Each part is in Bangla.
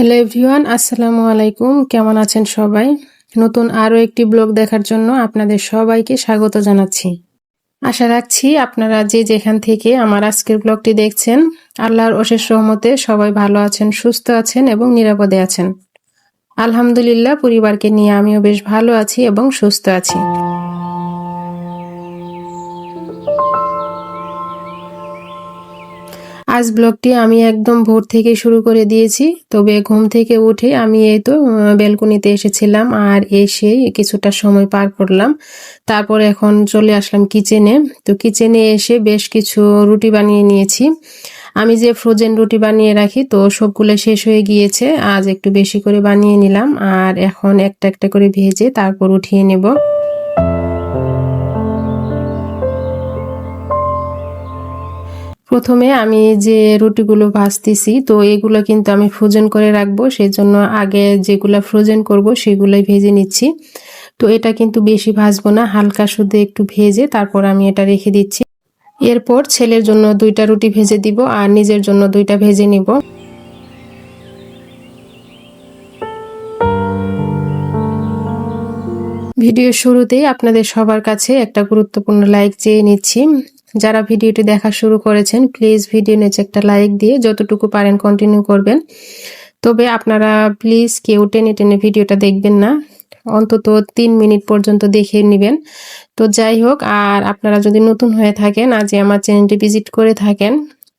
হ্যালো এভরিওয়ান, আসসালামু আলাইকুম। কেমন আছেন সবাই? নতুন আরও একটি ব্লগ দেখার জন্য আপনাদের সবাইকে স্বাগত জানাচ্ছি। আশা রাখছি আপনারা যে যেখান থেকে আমার আজকের ব্লগটি দেখছেন, আল্লাহর অশেষ রহমতে সবাই ভালো আছেন, সুস্থ আছেন এবং নিরাপদে আছেন। আলহামদুলিল্লাহ, পরিবারকে নিয়ে আমিও বেশ ভালো আছি এবং সুস্থ আছি। আজ ব্লগটি আমি একদম ভোর থেকে শুরু করে দিয়েছি। তবে ঘুম থেকে উঠে আমি এই তো ব্যালকনিতে এসেছিলাম আর এসে কিছুটা সময় পার করলাম। তারপর এখন চলে আসলাম কিচেনে। তো কিচেনে এসে বেশ কিছু রুটি বানিয়ে নিয়েছি। আমি যে ফ্রোজেন রুটি বানিয়ে রাখি, তো সবগুলো শেষ হয়ে গিয়েছে। আজ একটু বেশি করে বানিয়ে নিলাম আর এখন একটা একটা করে ভেজে তারপর উঠিয়ে নেব। প্রথমে আমি যে রুটিগুলো ভাজতেছি, তো এগুলো কিন্তু আমি ফ্রোজেন করে রাখব সেই জন্য আগে যেগুলো ফ্রোজেন করব সেগুলোই ভেজে নিচ্ছি। তো এটা কিন্তু বেশি ভাজবো না, হালকা শুধু একটু ভেজে তারপর আমি এটা রেখে দিচ্ছি। এরপর ছেলের জন্য দুইটা রুটি ভেজে দিব আর নিজের জন্য দুইটা ভেজে নিব। ভিডিওর শুরুতেই আপনাদের সবার কাছে একটা গুরুত্বপূর্ণ লাইক চেয়ে নিচ্ছি। যারা ভিডিওটি দেখা শুরু করেছেন প্লিজ ভিডিও নিচে একটা লাইক দিয়ে যতটুকু পারেন কন্টিনিউ করবেন। তবে আপনারা প্লিজ কেউ টেনে টেনে ভিডিওটা দেখবেন না, অন্তত তিন মিনিট পর্যন্ত দেখে নেবেন। তো যাই হোক, আর আপনারা যদি নতুন হয়ে থাকেন আজ আমার চ্যানেলটি ভিজিট করে থাকেন,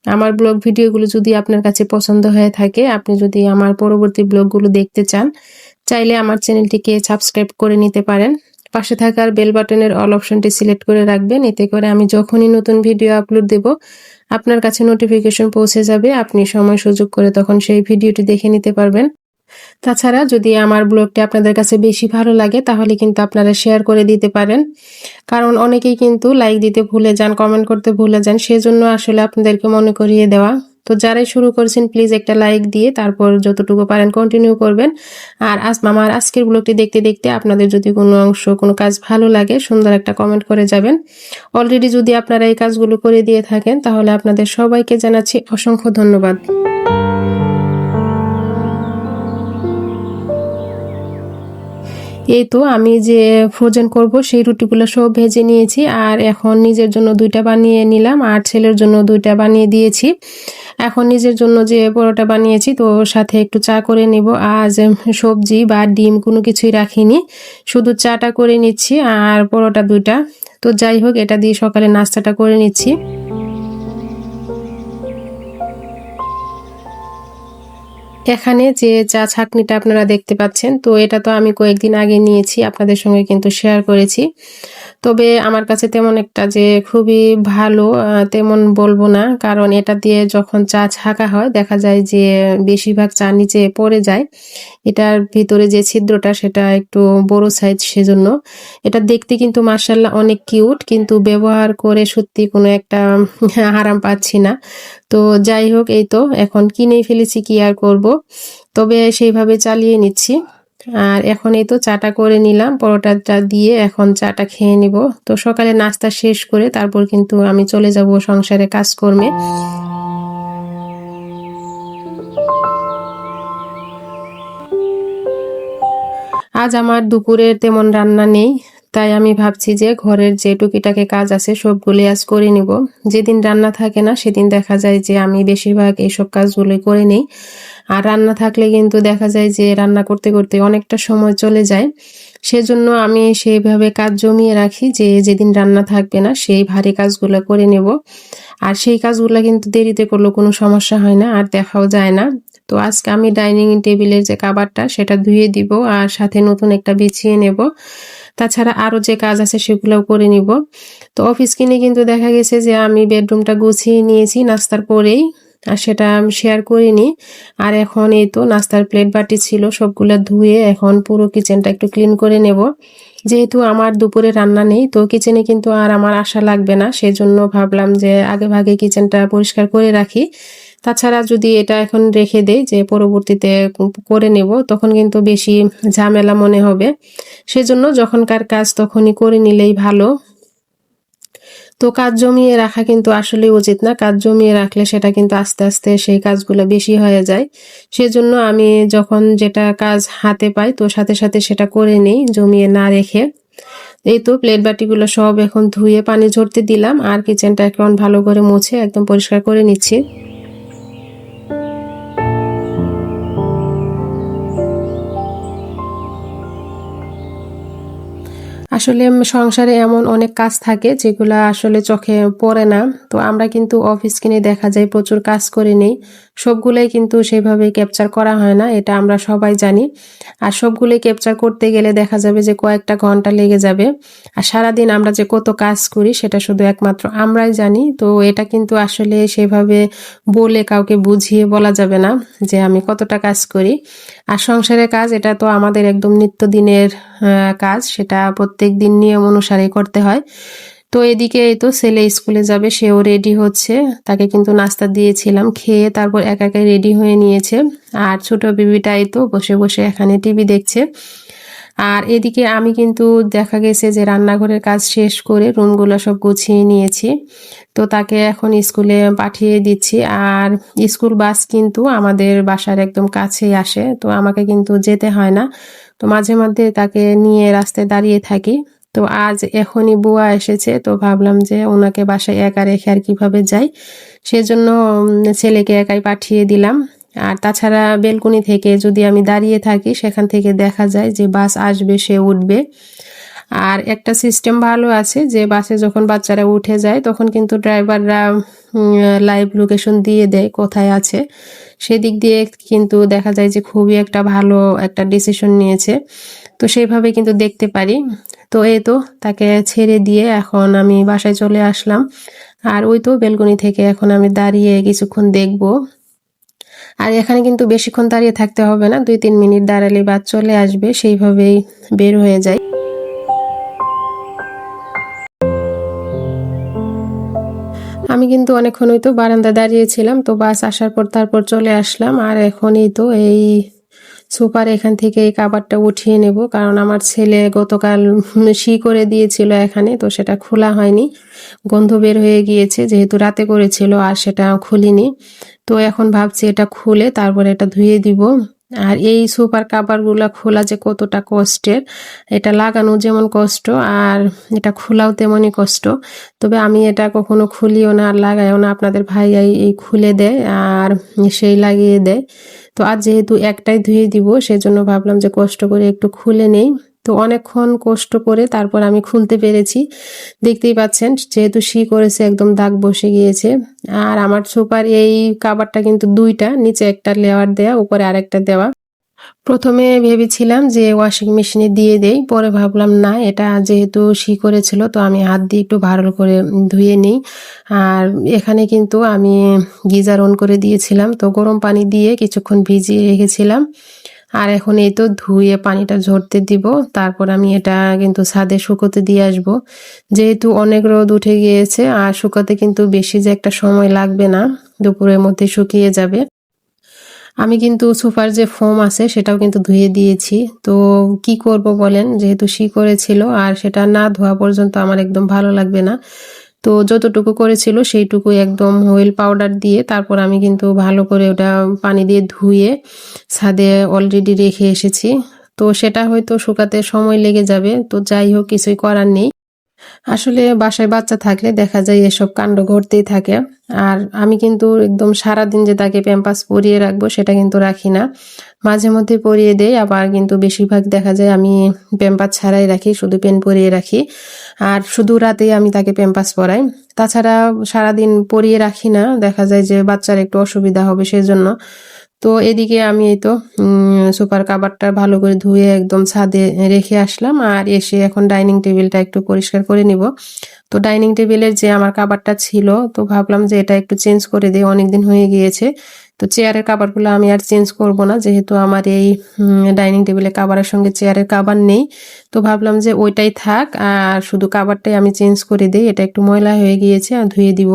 আমার ব্লগ ভিডিওগুলো যদি আপনার কাছে পছন্দ হয়ে থাকে, আপনি যদি আমার পরবর্তী ব্লগগুলো দেখতে চান, চাইলে আমার চ্যানেলটিকে সাবস্ক্রাইব করে নিতে পারেন। পাশে থাকার বেল বাটনের অল অপশনটি সিলেক্ট করে রাখবেন। এতে করে আমি যখনই নতুন ভিডিও আপলোড দেব, আপনার কাছে নোটিফিকেশন পৌঁছে যাবে। আপনি সময় সুযোগ করে তখন সেই ভিডিওটি দেখে নিতে পারবেন। তাছাড়া যদি আমার ব্লগটি আপনাদের কাছে বেশি ভালো লাগে, তাহলে কিন্তু আপনারা শেয়ার করে দিতে পারেন। কারণ অনেকেই কিন্তু লাইক দিতে ভুলে যান কমেন্ট করতে ভুলে যান, সেজন্য আসলে আপনাদেরকে মনে করিয়ে দেওয়া তো যারাই শুরু করছেন প্লিজ একটা লাইক দিয়ে তারপর যতটুকু পারেন কন্টিনিউ করবেন। আর আজ আমার আজকের ব্লগটি দেখতে দেখতে আপনাদের যদি কোনো অংশ, কোনো কাজ ভালো লাগে, সুন্দর একটা কমেন্ট করে যাবেন। অলরেডি যদি আপনারা এই কাজগুলো করে দিয়ে থাকেন, তাহলে আপনাদের সবাইকে জানাচ্ছি অসংখ্য ধন্যবাদ। এই তো আমি যে ফ্রোজেন করব, সেই রুটিগুলো সব ভেজে নিয়েছি। আর এখন নিজের জন্য দুইটা বানিয়ে নিলাম, আর ছেলের জন্য দুইটা বানিয়ে দিয়েছি। এখন নিজের জন্য যে পরোটা বানিয়েছি, তো সাথে একটু চা করে নিব। আজ সবজি বা ডিম কোনো কিছুই রাখিনি, শুধু চাটা করে নিচ্ছি আর পরোটা দুইটা। তো যাই হোক, এটা দিয়ে সকালে নাস্তাটা করে নিচ্ছি। এখানে যে চা ছাকনিটা আপনারা দেখতে পাচ্ছেন, তো এটা তো আমি কয়েকদিন আগে নিয়েছি, আপনাদের সঙ্গে কিন্তু শেয়ার করেছি। তবে আমার কাছে তেমন একটা যে খুবই ভালো তেমন বলব না। কারণ এটা দিয়ে যখন চা ছাকা হয়, দেখা যায় যে বেশিরভাগ চা নিচে পড়ে যায়। এটার ভিতরে যে ছিদ্রটা, সেটা একটু বড় সাইজ সেজন্য। এটা দেখতে কিন্তু মার্শাল্লাহ অনেক কিউট কিন্তু ব্যবহার করে সত্যি কোনো একটা আরাম পাচ্ছি না। তো যাই হোক, এই তো, এখন কিনেই ফেলেছি, কি আর করব। তবে সেইভাবে চালিয়ে নিচ্ছি। আর এখন এই তো চাটা করে নিলাম, পরোটাটা দিয়ে এখন চাটা খেয়ে নিব। তো সকালে নাস্তা শেষ করে তারপর কিন্তু আমি চলে যাব সংসারে কাজকর্মে। আজ আমার দুপুরে তেমন রান্না নেই তাই আমি ভাবছি যে ঘরের যে টুকিটাকে কাজ আছে সবগুলি আজ করে নিব। যেদিন রান্না থাকে না, সেদিন দেখা যায় যে আমি বেশিরভাগ এইসব কাজগুলোই করে নিই। আর রান্না থাকলে কিন্তু দেখা যায় যে রান্না করতে করতে অনেকটা সময় চলে যায়। সেজন্য আমি সেইভাবে কাজ জমিয়ে রাখি যে যেদিন রান্না থাকবে না, সেই ভারী কাজগুলো করে নেব। আর সেই কাজগুলো কিন্তু দেরিতে করলেও কোনো সমস্যা হয় না, আর দেখাও যায় না। তো আজকে আমি ডাইনিং টেবিলের যে কাবারটা, সেটা ধুয়ে দিব আর সাথে নতুন একটা বিছিয়ে নেব। তাছাড়া আরও যে কাজ আছে সেগুলোও করে নিব। তো অফিস কিনে কিন্তু দেখা গেছে যে আমি বেডরুমটা গুছিয়ে নিয়েছি নাস্তার পরেই, আর সেটা আমি শেয়ার করিনি। আর এখন এই তো নাস্তার প্লেট বাটি ছিল, সবগুলো ধুয়ে এখন পুরো কিচেনটা একটু ক্লিন করে নেব। যেহেতু আমার দুপুরে রান্না নেই, তো কিচেনে কিন্তু আর আমার আশা লাগবে না। সেজন্য ভাবলাম যে আগে ভাগে কিচেনটা পরিষ্কার করে রাখি। তাছাড়া যদি এটা এখন রেখে দেই যে পরবর্তীতে করে নেব, তখন কিন্তু বেশি ঝামেলা মনে হবে। সেজন্য যখনকার কাজ তখনই করে নিলেই ভালো। তো কাজ জমিয়ে রাখা কিন্তু আসলে উচিত না। কাজ জমিয়ে রাখলে সেটা কিন্তু আস্তে আস্তে সেই কাজগুলো বেশি হয়ে যায়। সেজন্য আমি যখন যেটা কাজ হাতে পাই, তো সাথে সাথে সেটা করে নেই জমিয়ে না রেখে। এই তো প্লেট বাটিগুলো সব এখন ধুয়ে পানি ঝরতে দিলাম, আর কিচেনটা এখন ভালো করে মুছে একদম পরিষ্কার করে নিচ্ছি। আসলে সংসারে এমন অনেক কাজ থাকে যেগুলো আসলে চোখে পড়ে না। তো আমরা কিন্তু অফিস কিনে দেখা যায় প্রচুর কাজ করে নেই। সবগুলোই কিন্তু সেভাবে ক্যাপচার করা হয় না, এটা আমরা সবাই জানি। আর সবগুলোই ক্যাপচার করতে গেলে দেখা যাবে যে কয়েকটা ঘণ্টা লেগে যাবে। আর সারাদিন আমরা যে কত কাজ করি সেটা শুধু একমাত্র আমরাই জানি। তো এটা কিন্তু আসলে সেভাবে বলে কাউকে বুঝিয়ে বলা যাবে না যে আমি কতটা কাজ করি। আর সংসারের কাজ, এটা তো আমাদের একদম নিত্যদিনের কাজ, সেটা প্রত্যেক দিন নিয়ম অনুসারে করতে হয়। তো এদিকে এই তো ছেলে স্কুলে যাবে, সেও রেডি হচ্ছে। তাকে কিন্তু নাস্তা দিয়েছিলাম, খেয়ে তারপর একা একাই রেডি হয়ে নিয়েছে। আর ছোট এই তো বসে বসে এখানে টিভি দেখছে। আর এদিকে আমি কিন্তু দেখা গেছে যে রান্নাঘরের কাজ শেষ করে রুমগুলো সব গুছিয়ে নিয়েছি। তো তাকে এখন স্কুলে পাঠিয়ে দিচ্ছি। আর স্কুল বাস কিন্তু আমাদের বাসার একদম কাছেই আসে। তো আমাকে কিন্তু যেতে হয় না। তো মাঝে মধ্যে তাকে নিয়ে রাস্তায় দাঁড়িয়ে থাকি। তো আজ এখনই বুয়া এসেছে। তো ভাবলাম যে ওনাকে বাসায় একা রেখে আর কীভাবে যাই? সেজন্য ছেলেকে একাই পাঠিয়ে দিলাম। আর তাছাড়া বেলকুনি থেকে যদি আমি দাঁড়িয়ে থাকি, সেখান থেকে দেখা যায় যে বাস আসবে, সে উঠবে। আর একটা সিস্টেম ভালো আছে যে বাসে যখন বাচ্চারা উঠে যায়, তখন কিন্তু ড্রাইভাররা লাইভ লোকেশন দিয়ে দেয় কোথায় আছে। সেদিক দিয়ে কিন্তু দেখা যায় যে খুবই একটা ভালো একটা ডিসিশন নিয়েছে। তো সেইভাবে কিন্তু দেখতে পারি। তো এই তো, তাকে ছেড়ে দিয়ে এখন আমি বাসায় চলে আসলাম। আর ওই তো বেলকনি থেকে এখন আমি দাঁড়িয়ে কিছুক্ষণ দেখব। আর এখানে কিন্তু বেশিক্ষণ দাঁড়িয়ে থাকতে হবে না দুই তিন মিনিট দাঁড়ালে বাদ চলে আসবে, সেইভাবেই বের হয়ে যায়। আমি কিন্তু অনেকক্ষণ তো বারান্দা দাঁড়িয়েছিলাম, তো বাস আসার পর তারপর চলে আসলাম, আর এখনই তো এই সুপার এখান থেকে এই কাবারটা উঠিয়ে নেব। কারণ আমার ছেলে গতকাল শি করে দিয়েছিল এখানে, তো সেটা খোলা হয়নি। গন্ধ বের হয়ে গিয়েছে, যেহেতু রাতে করেছিল আর সেটা খুলিনি। তো এখন ভাবছি এটা খুলে তারপরে এটা ধুয়ে দিব। আর এই সুপার কাভারগুলো খোলা যে কতটা কষ্টের, এটা লাগানো যেমন কষ্ট আর এটা খোলাও তেমনই কষ্ট। তবে আমি এটা কখনো খুলিও না আর লাগাইও না। আপনাদের ভাই এই খুলে দেয় আর সেই লাগিয়ে দেয়। তো আর যেহেতু একটাই ধুয়ে দিব, সেজন্য ভাবলাম যে কষ্ট করে একটু খুলে নেই। তো অনেকক্ষণ কষ্ট করে তারপর আমি খুলতে পেরেছি। দেখতেই পাচ্ছেন, যেহেতু শি করেছে, একদম দাগ বসে গিয়েছে। আর আমার সুপার এই কাবারটা কিন্তু দুইটা, নিচে একটা লেয়ার দেওয়া উপরে আরেকটা দেওয়া। প্রথমে ভেবেছিলাম যে ওয়াশিং মেশিনে দিয়ে দেই, পরে ভাবলাম না, এটা যেহেতু শি করেছিল, তো আমি হাত দিয়ে একটু ভালো করে ধুয়ে নিই। আর এখানে কিন্তু আমি গিজার অন করে দিয়েছিলাম, তো গরম পানি দিয়ে কিছুক্ষণ ভিজিয়ে রেখেছিলাম। আর এখন এই তো ধুয়ে পানিটা ঝরতে দিব। তারপর আমি এটা কিন্তু ছাদে শুকোতে দিয়ে আসব। যেহেতু অনেক রোদ উঠে গিয়েছে, আর শুকাতে কিন্তু বেশি যে একটা সময় লাগবে না, দুপুরের মধ্যে শুকিয়ে যাবে। আমি কিন্তু সোফার যে ফোম আছে, সেটাও কিন্তু ধুয়ে দিয়েছি। তো কি করব বলেন? যেহেতু শি করেছিল আর সেটা না ধোয়া পর্যন্ত আমার একদম ভালো লাগবে না। তো যতটুকু করেছিল সেইটুকু একদম হুইল পাউডার দিয়ে তারপর আমি কিন্তু ভালো করে ওটা পানি দিয়ে ধুয়ে ছাদে অলরেডি রেখে এসেছি। তো সেটা হয়তো শুকাতে সময় লেগে যাবে। তো যাই হোক, কিছুই করার নেই। আসলে বাসায় বাচ্চা থাকলে দেখা যায় এসব কাণ্ড ঘটতেই থাকে। আর আমি কিন্তু একদম সারাদিন যে তাকে প্যাম্পাস পরিয়ে রাখব সেটা কিন্তু রাখি না। মাঝে মধ্যে পরিয়ে দেই, আবার কিন্তু বেশিরভাগ দেখা যায় আমি প্যাম্পাস ছাড়াই রাখি, শুধু পেন পরিয়ে রাখি। আর শুধু রাতেই আমি তাকে প্যাম্পাস পরাই। তাছাড়া সারাদিন পরিয়ে রাখি না, দেখা যায় যে বাচ্চার একটু অসুবিধা হবে সেজন্য। তো এদিকে আমি এই তো সুপার কাবারটা ভালো করে ধুয়ে একদম ছাদে রেখে আসলাম আর এসে এখন ডাইনিং টেবিলটা একটু পরিষ্কার করে নিব। তো ডাইনিং টেবিলের যে আমার কাবারটা ছিল, তো ভাবলাম যে এটা একটু চেঞ্জ করে দিই, অনেকদিন হয়ে গিয়েছে। তো চেয়ারের কাবারগুলো আমি আর চেঞ্জ করব না, যেহেতু আমার এই ডাইনিং টেবিলের কাবারের সঙ্গে চেয়ারের কাবার নেই। তো ভাবলাম যে ওইটাই থাক, আর শুধু কাবারটাই আমি চেঞ্জ করে দিই, এটা একটু ময়লা হয়ে গিয়েছে, আর ধুয়ে দিব।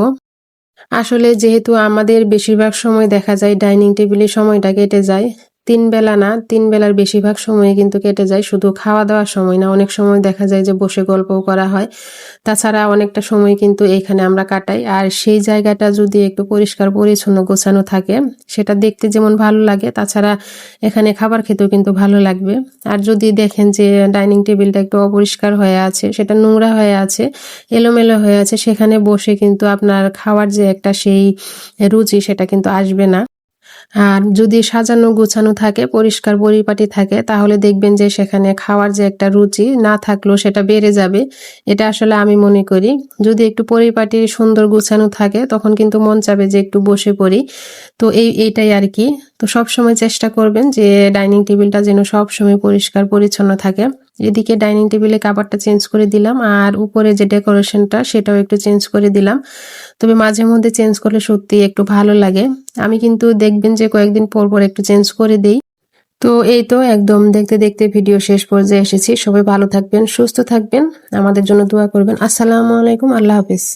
আসলে যেহেতু আমাদের বেশিরভাগ সময় দেখা যায় ডাইনিং টেবিলে সময়টা কেটে যায় তিন বেলা না, তিন বেলার বেশিরভাগ সময় কিন্তু কেটে যায়। শুধু খাওয়া দাওয়ার সময় না, অনেক সময় দেখা যায় যে বসে গল্পও করা হয়। তাছাড়া অনেকটা সময় কিন্তু এখানে আমরা কাটাই। আর সেই জায়গাটা যদি একটু পরিষ্কার পরিচ্ছন্ন গোছানো থাকে, সেটা দেখতে যেমন ভালো লাগে, তাছাড়া এখানে খাবার খেতেও কিন্তু ভালো লাগবে। আর যদি দেখেন যে ডাইনিং টেবিলটা একটু অপরিষ্কার হয়ে আছে, সেটা নোংরা হয়ে আছে, এলোমেলো হয়ে আছে, সেখানে বসে কিন্তু আপনার খাওয়ার যে একটা সেই রুচি, সেটা কিন্তু আসবে না। আর যদি সাজানো গোছানো থাকে, পরিষ্কার পরিপাটি থাকে, তাহলে দেখবেন যে সেখানে খাওয়ার যে একটা রুচি না থাকলেও সেটা বেড়ে যাবে। এটা আসলে আমি মনে করি। যদি একটু পরিপাটি সুন্দর গোছানো থাকে, তখন কিন্তু মন চাবে যে একটু বসে পড়ি। তো এই, এইটাই আর কি। তো সবসময় চেষ্টা করবেন যে ডাইনিং টেবিলটা যেন সবসময় পরিষ্কার পরিচ্ছন্ন থাকে। এদিকে ডাইনিং টেবিলে কাপড়টা চেঞ্জ করে দিলাম আর উপরে যে ডেকোরেশনটা সেটাও একটু চেঞ্জ করে দিলাম। তবে মাঝে মধ্যে চেঞ্জ করলে সত্যি একটু ভালো লাগে। আমি কিন্তু দেখবেন যে কয়েকদিন পর পর একটু চেঞ্জ করে দিই। তো এই তো একদম দেখতে দেখতে ভিডিও শেষ পর্যায়ে এসেছি। সবাই ভালো থাকবেন, সুস্থ থাকবেন। আমাদের জন্য দোয়া করবেন। আসসালামু আলাইকুম, আল্লাহ হাফিজ।